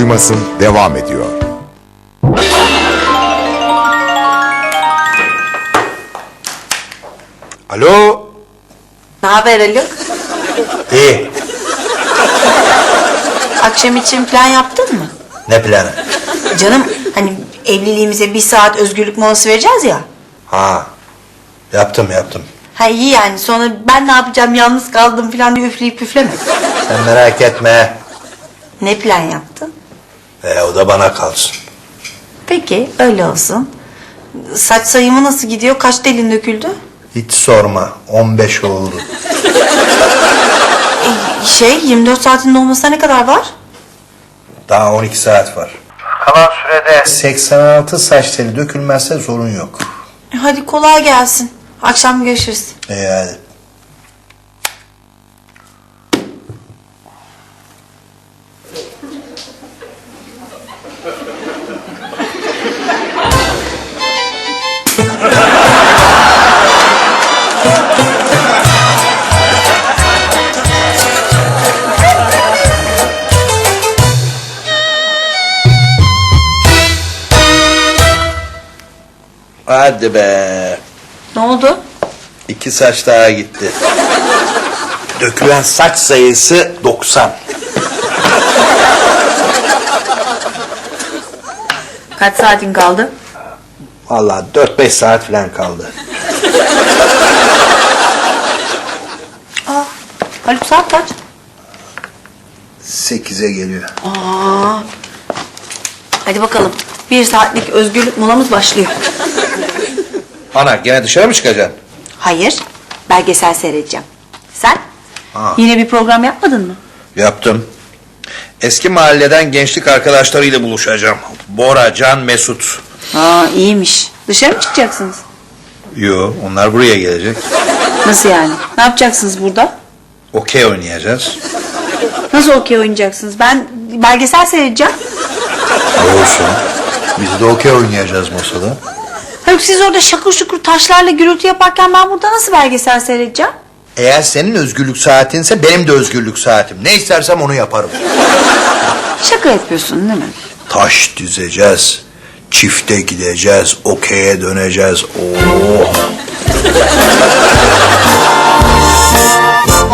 duymasın devam ediyor. Alo. Ne haber Haluk? İyi. Akşam için plan yaptın mı? Ne planı? Canım hani evliliğimize bir saat özgürlük molası vereceğiz ya. Ha. Yaptım yaptım. Ha iyi yani sonra ben ne yapacağım yalnız kaldım falan diye üfleyip püfleme. Sen merak etme. Ne plan yaptın? E, o da bana kalsın. Peki öyle olsun. Saç sayımı nasıl gidiyor? Kaç delin döküldü? Hiç sorma. 15 oldu. E, şey 24 saatin dolmasına ne kadar var? Daha 12 saat var. Kalan sürede 86 saç teli dökülmezse sorun yok. E, Hadi kolay gelsin. Akşam görüşürüz. İyi hadi. Hadi be. Ne oldu? İki saç daha gitti. Dökülen saç sayısı 90. Kaç saatin kaldı? Vallahi 4-5 saat falan kaldı. Aa, Haluk saat kaç? 8'e geliyor. Aa. Hadi bakalım. Bir saatlik özgürlük molamız başlıyor. Ana gene dışarı mı çıkacaksın? Hayır. Belgesel seyredeceğim. Sen? Ha. Yine bir program yapmadın mı? Yaptım. Eski mahalleden gençlik arkadaşlarıyla buluşacağım. Bora, Can, Mesut. Aa iyiymiş. Dışarı mı çıkacaksınız? Yo, onlar buraya gelecek. Nasıl yani? Ne yapacaksınız burada? Okey oynayacağız. Nasıl okey oynayacaksınız? Ben belgesel seyredeceğim. Olsun. Biz de okey oynayacağız masada. Haluk siz orada şakır şukur taşlarla gürültü yaparken ben burada nasıl belgesel seyredeceğim? Eğer senin özgürlük saatinse benim de özgürlük saatim. Ne istersem onu yaparım. Şaka yapıyorsun değil mi? Taş dizeceğiz. Çifte gideceğiz. Okey'e döneceğiz. Oo.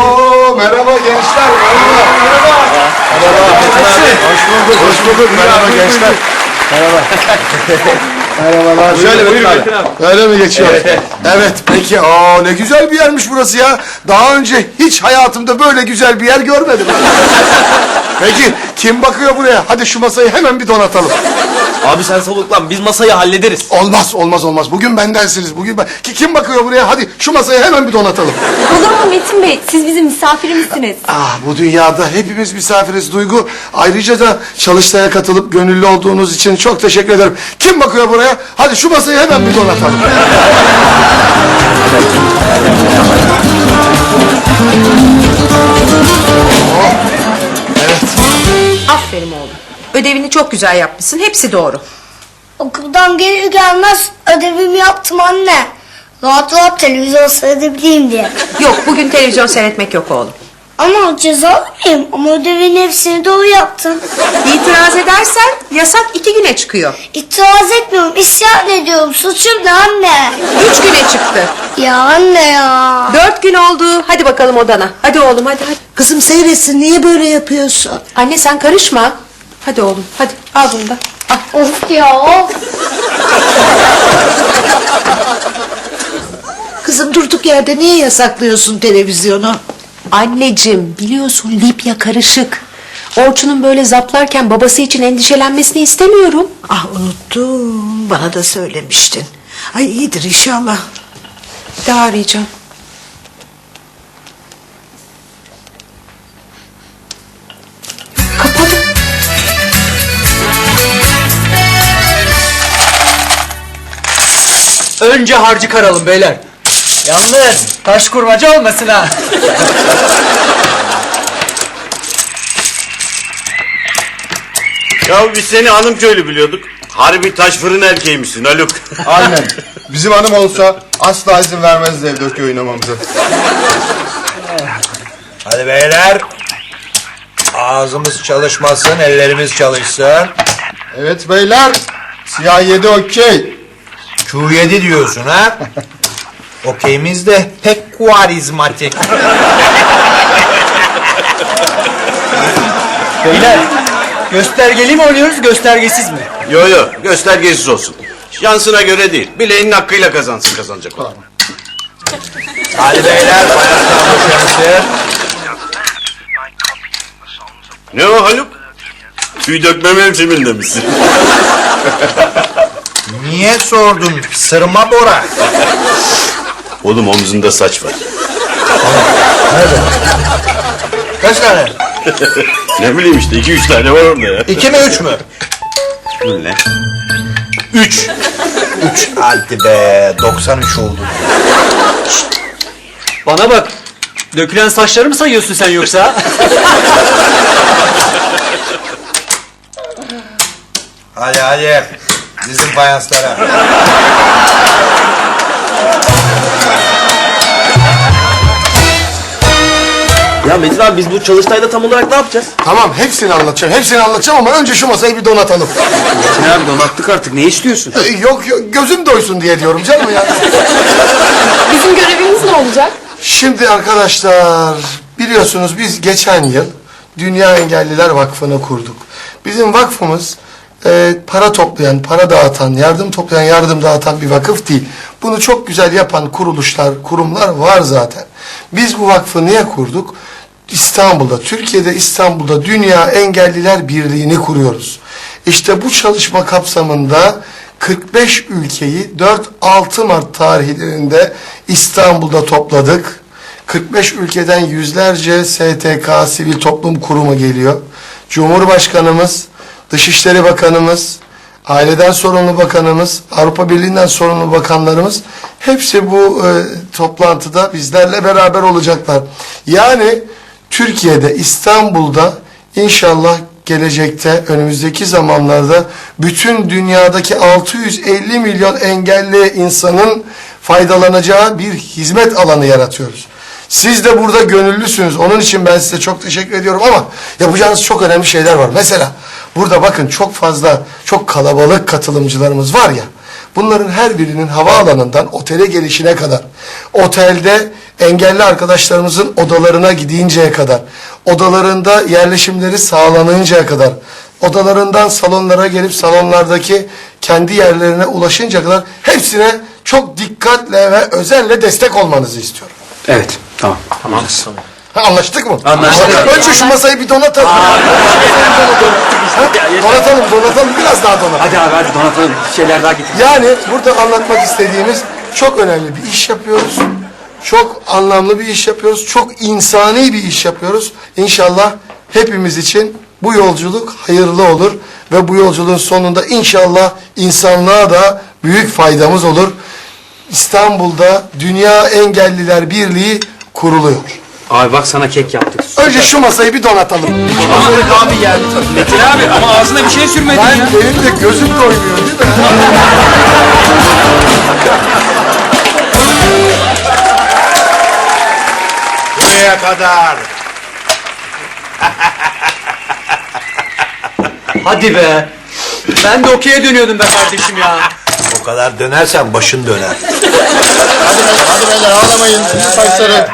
Oo, merhaba gençler, merhaba. Merhaba. Merhaba. Hoş bulduk. Hoş bulduk. Merhaba gençler. Merhaba. Merhabalar. Şöyle Metin abi. Öyle mi geçiyor? Evet. peki. Aa, ne güzel bir yermiş burası ya. Daha önce hiç hayatımda böyle güzel bir yer görmedim. peki kim bakıyor buraya? Hadi şu masayı hemen bir donatalım. Abi sen soluklan biz masayı hallederiz. Olmaz, olmaz, olmaz. Bugün bendensiniz. Bugün ben... Ki- Kim bakıyor buraya? Hadi şu masayı hemen bir donatalım. Olur mu Metin Bey? Siz bizim misafirimizsiniz. Ah bu dünyada hepimiz misafiriz Duygu. Ayrıca da çalıştaya katılıp gönüllü olduğunuz için çok teşekkür ederim. Kim bakıyor buraya? Hadi şu masayı hemen bir donatalım. Aferin oğlum. Ödevini çok güzel yapmışsın. Hepsi doğru. Okuldan gelir gelmez ödevimi yaptım anne. Rahat rahat televizyon seyredebileyim diye. Yok bugün televizyon seyretmek yok oğlum. Ama ceza mıyım? Ama ödevin hepsini doğru yaptım. İtiraz edersen yasak iki güne çıkıyor. İtiraz etmiyorum, isyan ediyorum. Suçum ne anne? Üç güne çıktı. Ya anne ya. Dört gün oldu. Hadi bakalım odana. Hadi oğlum hadi hadi. Kızım seyretsin niye böyle yapıyorsun? Anne sen karışma. Hadi oğlum hadi al bunu da. Al. Of ya of. Kızım durduk yerde niye yasaklıyorsun televizyonu? Anneciğim biliyorsun Libya karışık. Orçun'un böyle zaplarken babası için endişelenmesini istemiyorum. Ah unuttum bana da söylemiştin. Ay iyidir inşallah. Bir daha arayacağım. Kapalı. Önce harcı karalım beyler. Yalnız taş kurmaca olmasın ha. Ya biz seni hanım köylü biliyorduk. Harbi taş fırın erkeğiymişsin Haluk. Aynen. Bizim hanım olsa asla izin vermezdi evde okey oynamamıza. Hadi beyler. ağzımız çalışmasın, ellerimiz çalışsın. Evet beyler. Siyah 7 okey. Q7 diyorsun ha? Okeyimiz de pek kuarizmatik. Beyler göstergeli mi oynuyoruz göstergesiz mi? Yo yo göstergesiz olsun. Şansına göre değil. Bileğinin hakkıyla kazansın kazanacak olan. Hadi beyler, bayraklar boşansın. Ne o Haluk? Tüy dökme mevsiminde misin? Niye sordun? Sırma Bora. Oğlum omzunda saç var. Kaç tane? Ne bileyim işte iki üç tane var orada ya. İki mi üç mü? Bu ne? Üç. Üç. Hadi be, 93 oldu. Bana bak. Dökülen saçları mı sayıyorsun sen yoksa? Hadi hadi. Dizin fayanslara. Ya Metin abi biz bu çalıştayda tam olarak ne yapacağız? Tamam hepsini anlatacağım. Hepsini anlatacağım ama önce şu masayı bir donatalım. Metin abi donattık artık ne istiyorsun? Ee, Yok yok gözüm doysun diye diyorum canım ya. Bizim görevimiz ne olacak? Şimdi arkadaşlar biliyorsunuz biz geçen yıl Dünya Engelliler Vakfı'nı kurduk. Bizim vakfımız e, para toplayan, para dağıtan, yardım toplayan, yardım dağıtan bir vakıf değil. Bunu çok güzel yapan kuruluşlar, kurumlar var zaten. Biz bu vakfı niye kurduk? İstanbul'da, Türkiye'de İstanbul'da Dünya Engelliler Birliği'ni kuruyoruz. İşte bu çalışma kapsamında 45 ülkeyi 4-6 Mart tarihlerinde İstanbul'da topladık. 45 ülkeden yüzlerce STK, sivil toplum kurumu geliyor. Cumhurbaşkanımız, Dışişleri Bakanımız, Aileden sorumlu bakanımız, Avrupa Birliği'nden sorumlu bakanlarımız hepsi bu e, toplantıda bizlerle beraber olacaklar. Yani Türkiye'de, İstanbul'da inşallah gelecekte, önümüzdeki zamanlarda bütün dünyadaki 650 milyon engelli insanın faydalanacağı bir hizmet alanı yaratıyoruz. Siz de burada gönüllüsünüz. Onun için ben size çok teşekkür ediyorum ama yapacağınız çok önemli şeyler var. Mesela burada bakın çok fazla, çok kalabalık katılımcılarımız var ya. Bunların her birinin havaalanından otele gelişine kadar, otelde engelli arkadaşlarımızın odalarına gidinceye kadar, odalarında yerleşimleri sağlanıncaya kadar, odalarından salonlara gelip salonlardaki kendi yerlerine ulaşıncaya kadar hepsine çok dikkatle ve özenle destek olmanızı istiyorum. Evet tamam. Tamam. Ha, anlaştık mı? Anlaştık. Önce şu masayı bir donatalım. Ha, donatalım, donatalım. Biraz daha donat. Hadi abi hadi donatalım. Bir şeyler daha getir. Yani burada anlatmak istediğimiz çok önemli bir iş yapıyoruz. Çok anlamlı bir iş yapıyoruz. Çok insani bir iş yapıyoruz. İnşallah hepimiz için bu yolculuk hayırlı olur. Ve bu yolculuğun sonunda inşallah insanlığa da büyük faydamız olur. İstanbul'da Dünya Engelliler Birliği kuruluyor. Abi bak sana kek yaptık. Önce şu masayı bir donatalım. abi geldi. Metin abi ama ağzına bir şey sürmedin Ben ya. benim de gözüm doymuyor değil mi? Buraya kadar. Hadi be. Ben de okey'e dönüyordum be kardeşim ya. O kadar dönersen başın döner. Hadi beyler, hadi beyler ağlamayın. Saçları.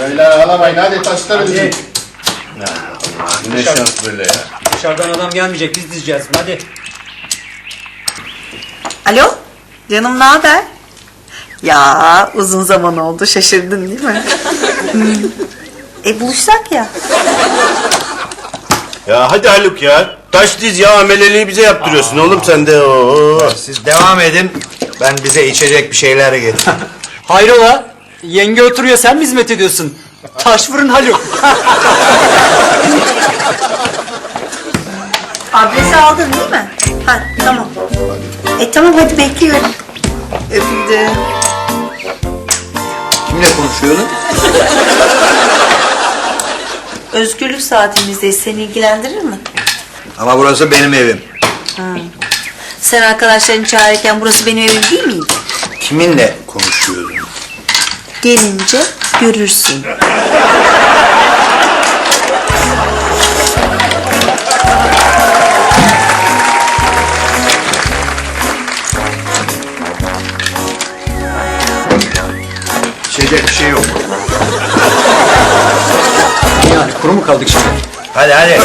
Beyler ağlamayın hadi taşları dizin. Ne şans böyle ya. Dışarıdan adam gelmeyecek biz diyeceğiz. Hadi. Alo, canım ne haber? Ya uzun zaman oldu, şaşırdın değil mi? Hmm. e buluşsak ya. Ya hadi Haluk ya. Taş diz ya ameleliği bize yaptırıyorsun oğlum sen de. Oo. Siz devam edin. Ben bize içecek bir şeyler getireyim. Hayrola? Yenge oturuyor sen mi hizmet ediyorsun? Taş fırın Haluk. Adresi aldın değil mi? Ha tamam. E tamam hadi bekliyorum. Öpüldüm. Kimle konuşuyordun? Özgürlük saatimizdeyiz. Seni ilgilendirir mi? Ama burası benim evim. Sen arkadaşlarını çağırırken burası benim evim değil miydi? Kiminle konuşuyordun? Gelince görürsün. Kaldık şimdi? Hadi hadi.